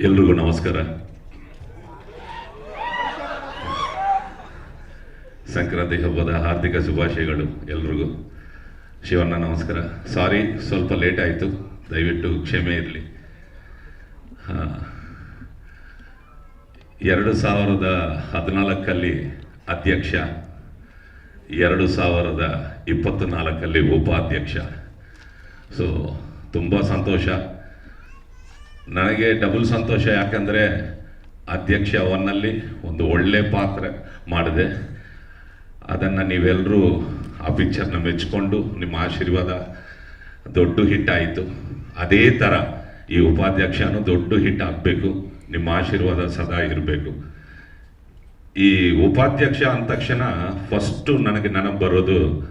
ಎಲ್ರಿಗೂ ನಮಸ್ಕಾರ. ಸಂಕ್ರಾಂತಿ ಹಬ್ಬದ ಹಾರ್ದಿಕ ಶುಭಾಶಯಗಳು ಎಲ್ರಿಗೂ. ಶಿವಣ್ಣ, ನಮಸ್ಕಾರ. ಸಾರಿ ಸ್ವಲ್ಪ ಲೇಟ್ ಆಯಿತು. ದಯವಿಟ್ಟು ಕ್ಷಮೆ ಇರಲಿ. ಎರಡು ಸಾವಿರದ ಹದಿನಾಲ್ಕಲ್ಲಿ ಅಧ್ಯಕ್ಷ, ಎರಡು ಸಾವಿರದ ಇಪ್ಪತ್ತ್ನಾಲ್ಕಲ್ಲಿ ಉಪಾಧ್ಯಕ್ಷ. ಸೊ ತುಂಬ ಸಂತೋಷ. ನನಗೆ ಡಬಲ್ ಸಂತೋಷ ಯಾಕಂದರೆ ಅಧ್ಯಕ್ಷ ಅವನಲ್ಲಿ ಒಂದು ಒಳ್ಳೆ ಪಾತ್ರ ಮಾಡಿದೆ. ಅದನ್ನು ನೀವೆಲ್ಲರೂ ಆ ಪಿಕ್ಚರ್ನ ಮೆಚ್ಕೊಂಡು ನಿಮ್ಮ ಆಶೀರ್ವಾದ ದೊಡ್ಡ ಹಿಟ್ಟಾಯಿತು ಅದೇ ಥರ ಈ ಉಪಾಧ್ಯಕ್ಷನೂ ದೊಡ್ಡ ಹಿಟ್ ಆಗಬೇಕು. ನಿಮ್ಮ ಆಶೀರ್ವಾದ ಸದಾ ಇರಬೇಕು. ಈ ಉಪಾಧ್ಯಕ್ಷ ಅಂದ ತಕ್ಷಣ ಫಸ್ಟು ನನಗೆ ನೆನಪು ಬರೋದು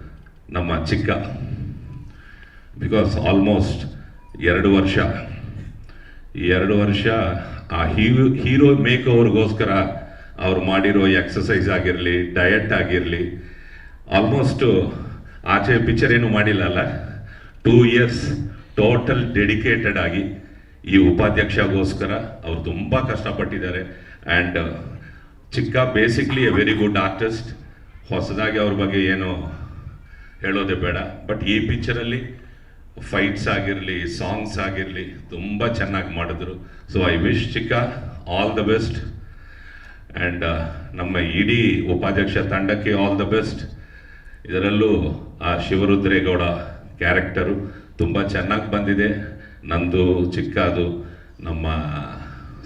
ನಮ್ಮ ಚಿಕ್ಕ. ಬಿಕಾಸ್ ಆಲ್ಮೋಸ್ಟ್ ಎರಡು ವರ್ಷ ಎರಡು ವರ್ಷ ಆ ಹೀರೋ ಹೀರೋ ಮೇಕ್ ಓವರ್ಗೋಸ್ಕರ ಅವ್ರು ಮಾಡಿರೋ ಎಕ್ಸಸೈಸ್ ಆಗಿರಲಿ ಡಯಟ್ ಆಗಿರಲಿ ಆಲ್ಮೋಸ್ಟು ಆಚೆ ಪಿಕ್ಚರ್ ಏನು ಮಾಡಿಲ್ಲ ಅಲ್ಲ? ಟೂ ಇಯರ್ಸ್ ಟೋಟಲ್ ಡೆಡಿಕೇಟೆಡ್ ಆಗಿ ಈ ಉಪಾಧ್ಯಕ್ಷಗೋಸ್ಕರ ಅವ್ರು ತುಂಬ ಕಷ್ಟಪಟ್ಟಿದ್ದಾರೆ. And Chikka basically a very good artist ಹೊಸದಾಗಿ ಅವ್ರ ಬಗ್ಗೆ ಏನು ಹೇಳೋದೇ ಬೇಡ. ಬಟ್ ಈ ಪಿಕ್ಚರಲ್ಲಿ ಫೈಟ್ಸ್ ಆಗಿರಲಿ ಸಾಂಗ್ಸ್ ಆಗಿರಲಿ, ತುಂಬ ಚೆನ್ನಾಗಿ ಮಾಡಿದ್ರು. So I wish Chikka all the best and ನಮ್ಮ ಇಡೀ ಉಪಾಧ್ಯಕ್ಷ ತಂಡಕ್ಕೆ ಆಲ್ ದ ಬೆಸ್ಟ್ ಇದರಲ್ಲೂ, ಆ, ಶಿವರುದ್ರೇಗೌಡ ಕ್ಯಾರೆಕ್ಟರು ತುಂಬ ಚೆನ್ನಾಗಿ ಬಂದಿದೆ. ನಂದು ಚಿಕ್ಕದು ನಮ್ಮ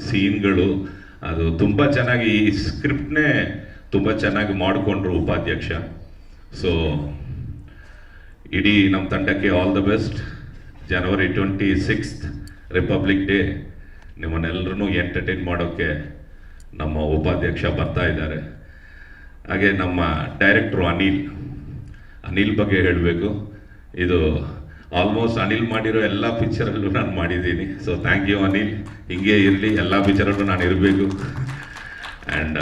ಸೀನ್ಗಳು, ಅದು ತುಂಬ ಚೆನ್ನಾಗಿ ಈ ಸ್ಕ್ರಿಪ್ಟ್ನೇ ತುಂಬ ಚೆನ್ನಾಗಿ ಮಾಡಿಕೊಂಡ್ರು ಉಪಾಧ್ಯಕ್ಷ. ಸೊ ಇಡೀ ನಮ್ಮ ತಂಡಕ್ಕೆ all the best January twenty sixth republic day ನಿಮ್ಮನ್ನೆಲ್ಲರೂ entertain ಮಾಡೋಕ್ಕೆ ನಮ್ಮ ಉಪಾಧ್ಯಕ್ಷ ಬರ್ತಾ ಇದ್ದಾರೆ. ಹಾಗೆ ನಮ್ಮ ಡೈರೆಕ್ಟ್ರು ಅನಿಲ್ ಅನಿಲ್ ಬಗ್ಗೆ ಹೇಳಬೇಕು. ಇದು ಆಲ್ಮೋಸ್ಟ್ ಅನಿಲ್ ಮಾಡಿರೋ ಎಲ್ಲ ಪಿಕ್ಚರಲ್ಲೂ ನಾನು ಮಾಡಿದ್ದೀನಿ. So thank you Anil. ಹಿಂಗೆ ಇರಲಿ, ಎಲ್ಲ ಪಿಕ್ಚರಲ್ಲೂ ನಾನು ಇರಬೇಕು. And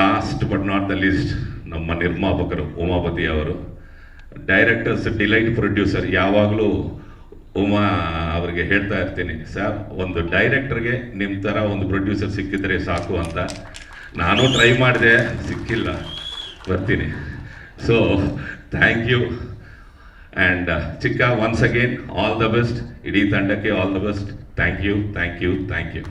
last but not the least ನಮ್ಮ ನಿರ್ಮಾಪಕರು ಉಮಾಪತಿ ಅವರು. ಡೈರೆಕ್ಟರ್ಸ್ ಡಿಲೈಟ್ ಪ್ರೊಡ್ಯೂಸರ್ ಯಾವಾಗಲೂ ಉಮಾ ಅವರಿಗೆ ಹೇಳ್ತಾ ಇರ್ತೀನಿ ಸರ್ ಒಂದು ಡೈರೆಕ್ಟರ್ಗೆ ನಿಮ್ಮ ಥರ ಒಂದು ಪ್ರೊಡ್ಯೂಸರ್ ಸಿಕ್ಕಿದ್ರೆ ಸಾಕು ಅಂತ ನಾನು ಟ್ರೈ ಮಾಡಿದೆ, ಸಿಕ್ಕಿಲ್ಲ, ಬರ್ತೀನಿ. So thank you and Chikka once again all the best ಇಡೀ ತಂಡಕ್ಕೆ all the best thank you thank you thank you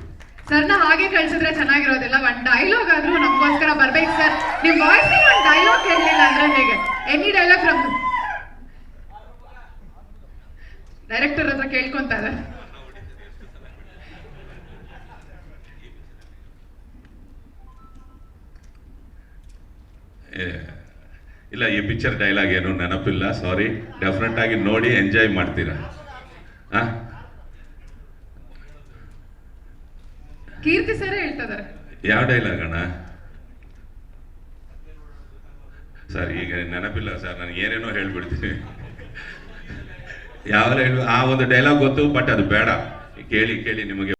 ಸರ್ನ ಹಾಗೆ ಕಳ್ಸಿದ್ರೆ ಚೆನ್ನಾಗಿರೋದಿಲ್ಲ ಒಂದು ಡೈಲಾಗ್ ಆದ್ರೂ ನಮಗೋಸ್ಕರ ಬರ್ಬೇಕು ಸರ್ ನಿಮ್ಮ ವಾಯ್ಸ್ ಒಂದು ಡೈಲಾಗ್ ಹೇಳಲಿಲ್ಲ ಅಂದ್ರೆ ಹೇಗೆ? ಎನಿ ಡೈಲಾಗ್ ಫ್ರಮ್ ಡೈರೆಕ್ಟರ್ ಹತ್ರ ಕೇಳ್ಕೊಂತ ಇದ್ದಾರೆ ಇಲ್ಲ ಈ ಪಿಕ್ಚರ್ ಡೈಲಾಗ್ ಏನು ನೆನಪಿಲ್ಲ ಸಾರಿ ಡೆಫಿನೆಟ್ ಆಗಿ ನೋಡಿ ಎಂಜಾಯ್ ಮಾಡ್ತೀರಾ? ಆ? ಕೀರ್ತಿ ಸರ್ ಹೇಳ್ತಾ ಯಾವ ಡೈಲಾಗ್ ಅಣ್ಣ? ಸರ್ ಈಗ ನೆನಪಿಲ್ಲ ಸರ್ ನಾನು ಏನೇನೋ ಹೇಳ್ಬಿಡ್ತೀನಿ. ಯಾವ ಆ ಒಂದು ಡೈಲಾಗ್ ಗೊತ್ತು ಬಟ್ ಅದು ಬೇಡ. ಕೇಳಿ ಕೇಳಿ ನಿಮಗೆ